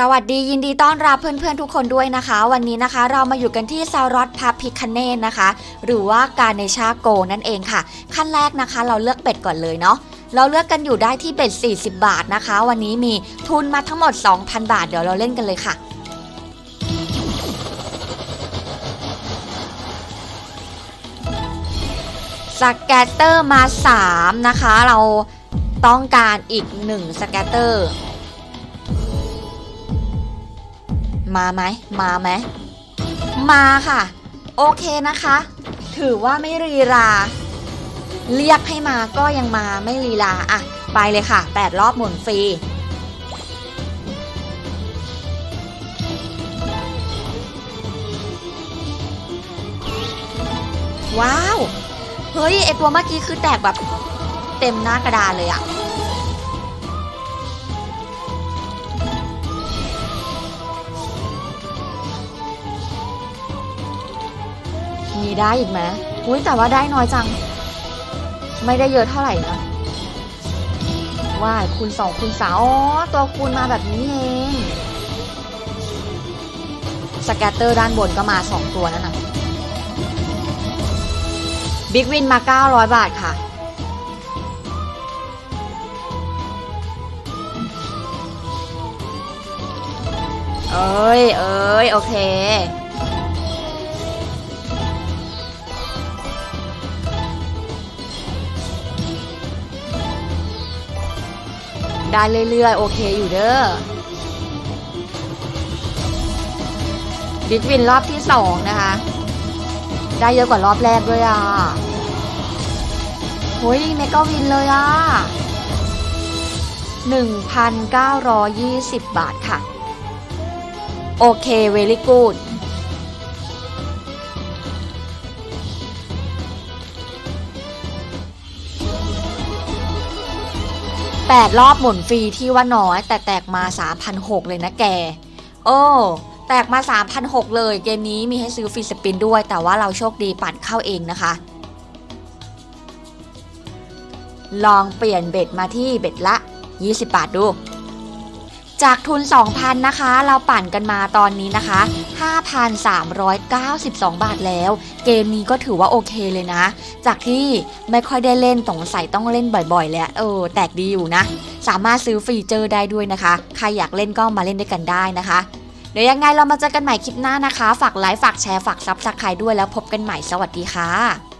สวัสดียินดีต้อนรับเพื่อนๆทุกคนด้วยนะคะ วันนี้นะคะเรามาอยู่กันที่ซารอตพาพิคเนตนะคะ หรือว่าการเนชาโกนั่นเองค่ะ ขั้นแรกนะคะ เราเลือกเป็ดก่อนเลยเนาะเราเลือกกันอยู่ได้ที่เบ็ด40 บาทนะคะ วันนี้มีทุนมาทั้งหมด 2,000 บาทเดี๋ยวเราเล่นกันเลยค่ะสแกตเตอร์มา 3 นะคะ เราต้องการอีก 1 สแกตเตอร์ มาไหมมาไหมมาค่ะ โอเคนะคะ ถือว่าไม่รีลาเรียกให้มาก็ยังมาไม่ลีลาอะ ไปเลยค่ะ 8 รอบหมุนฟรี ว้าว เฮ้ย ไอตัวเมื่อกี้คือแตกแบบเต็มหน้ากระดานเลยอะ มีได้อีกไหมอุ้ยแต่ว่าได้น้อยจัง ไม่ได้เยอะเท่าไหร่นะว่าคูณสองคูณสามอ๋อตัวคูณมาแบบนี้เองสแกตเตอร์ด้านบนก็มา2ตัวนั่นนะบิ๊กวินมา 900 บาทค่ะ เอ้ย เอ้ย โอเค ได้เรื่อยๆ โอเคอยู่เด้อบิ๊กวินรอบที่สองนะคะ ได้เยอะกว่ารอบแรกด้วยอะโอ้ยเมกาวินเลยอะ 1,920 บาทค่ะ โอเคเวลี่กูด 8 รอบหมุนฟรีที่ว่าน้อย แต่แตกมา 3,006เลยนะแก โอ้แตกมา 3,006เลย เกมนี้มีให้ซื้อฟรีสปินด้วย แต่ว่าเราโชคดีปั่นเข้าเองนะคะ ลองเปลี่ยนเบ็ดมาที่เบ็ดละ 20 บาทดู จากทุน 2,000 นะคะ เราปั่นกันมาตอนนี้นะคะ 5,392 บาทแล้ว เกมนี้ก็ถือว่าโอเคเลยนะ จากที่ไม่ค่อยได้เล่นสงสัยต้องเล่นบ่อยๆ แล้วเออ แตกดีอยู่นะ สามารถซื้อฟีเจอร์ได้ด้วยนะคะ ใครอยากเล่นก็มาเล่นด้วยกันได้นะคะ เดี๋ยวยังไงเรามาเจอกันใหม่คลิปหน้านะคะ ฝากไลค์ ฝากแชร์ ฝากซับสไครต์ด้วยแล้วพบกันใหม่ สวัสดีค่ะ